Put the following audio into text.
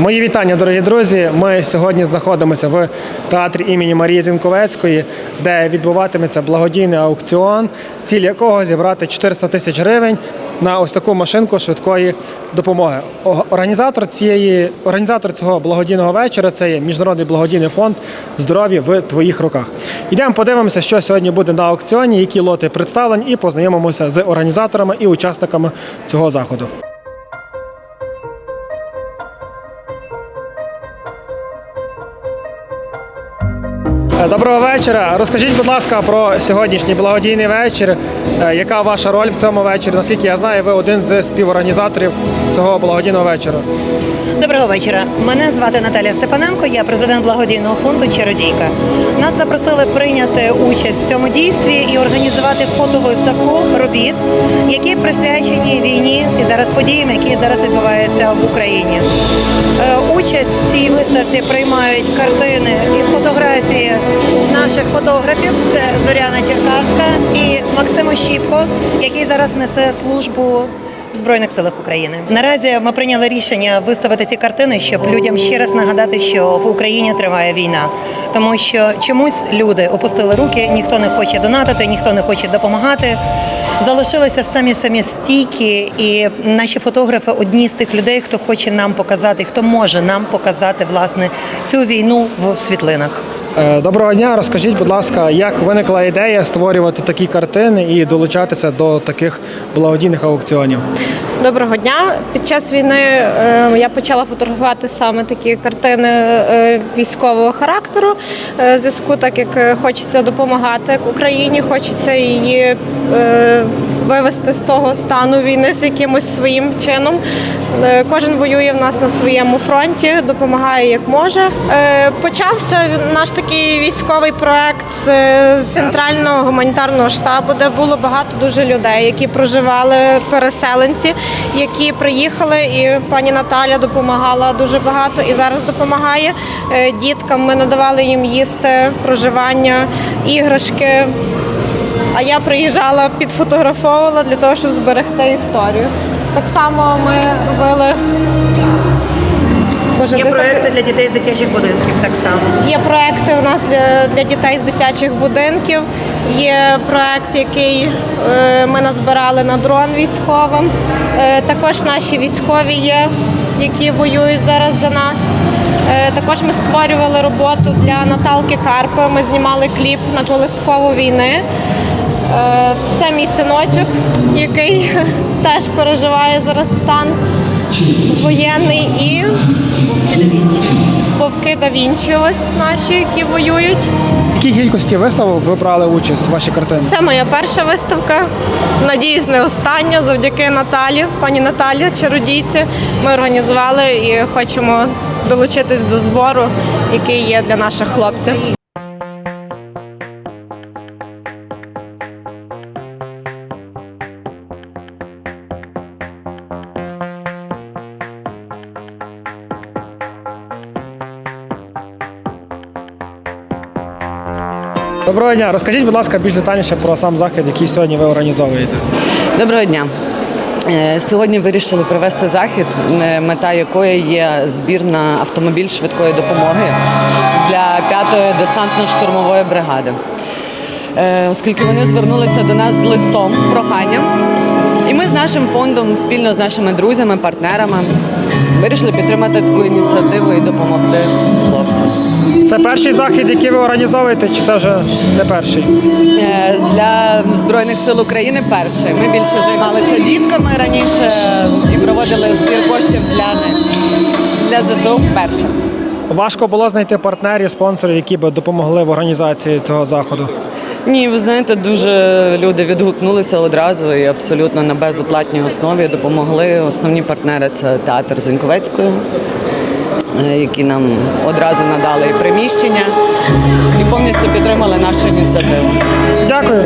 Мої вітання, дорогі друзі. Ми сьогодні знаходимося в театрі імені Марії Зінковецької, де відбуватиметься благодійний аукціон, ціль якого зібрати 400 тисяч гривень на ось таку машинку швидкої допомоги. Організатор цієї організатор цього благодійного вечора це є міжнародний благодійний фонд здоров'я в твоїх руках. Йдемо подивимося, що сьогодні буде на аукціоні, які лоти представлені, і познайомимося з організаторами і учасниками цього заходу. Доброго вечора. Розкажіть, будь ласка, про сьогоднішній благодійний вечір. Е, Яка ваша роль в цьому вечорі? Наскільки я знаю, ви один з співорганізаторів цього благодійного вечора. Доброго вечора. Мене звати Наталія Степаненко, я президент благодійного фонду Чародійка. Нас запросили прийняти участь в цьому дійстві і організувати фотовиставку робіт, які присвячені війні і зараз подіям, які зараз відбуваються в Україні. Е, Участь в цій виставці приймають картини і фотографії наших фотографів. Це Зоряна Черкаська і Максим Ощіпко, який зараз несе службу в Збройних силах України. Наразі ми прийняли рішення виставити ці картини, щоб людям ще раз нагадати, що в Україні триває війна, тому що чомусь люди опустили руки, ніхто не хоче донатити, ніхто не хоче допомагати. Залишилися самі самі стійкі, і наші фотографи одні з тих людей, хто хоче нам показати, хто може нам показати власне цю війну в світлинах. Е, Доброго дня. Розкажіть, будь ласка, як виникла ідея створювати такі картини і долучатися до таких благодійних аукціонів? Доброго дня. Під час війни е, я почала фотографувати саме такі картини е, військового характеру. Зв'язку, так як хочеться допомагати Україні, хочеться її вивести з того стану війни з якимось своїм чином. Е, Кожен воює в нас на своєму фронті, допомагає як може. Е, Почався наш такий військовий проект з з центрального гуманітарного штабу, де було багато дуже людей, які проживали переселенці, які приїхали, і пані Наталя допомагала дуже багато і зараз допомагає Е, діткам. Ми надавали їм їсти, проживання, іграшки. А я приїжджала, підфотографовувала для того, щоб зберегти історію. Так само ми робили. Боже, Є ти проекти для дітей з дитячих будинків так само. Є проекти у нас для, для дітей з дитячих будинків. Є проект, який е, ми назбирали на дрон військовим. Е, також наші військові є, які воюють зараз за нас. Е, також ми створювали роботу для Наталки Карпи. Ми знімали кліп на колискову війни. Е, це мій синочок, який теж переживає зараз стан воєнний і вовки да Вінчі, ось наші, які воюють. Якій кількості виставок ви брали участь у вашій картині? Це моя перша виставка. Надіюсь, не остання. Завдяки Наталі, пані Наталі, чародійці. Ми організували і хочемо долучитись до збору, який є для наших хлопців. Доброго дня. Розкажіть, будь ласка, більш детальніше про сам захід, який сьогодні ви організовуєте. Доброго дня. Е, Сьогодні вирішили провести захід, е, мета якої є збір на автомобіль швидкої допомоги для 5-ї десантно-штурмової бригади. Е, Оскільки вони звернулися до нас з листом, проханням, і ми з нашим фондом, спільно з нашими друзями, партнерами, вирішили підтримати таку ініціативу і допомогти хлопцям. Це перший захід, який ви організовуєте, чи це вже не перший? Е, Для Збройних сил України перше. Ми більше займалися дітками раніше і проводили збір коштів для них. Для ЗСУ перше. Важко було знайти партнерів, спонсорів, які б допомогли в організації цього заходу. Ні, ви знаєте, дуже люди відгукнулися одразу і абсолютно на безоплатній основі допомогли. Основні партнери це театр Зіньковецької, е, які нам одразу надали і приміщення і повністю підтримали нашу ініціативу. Дякую.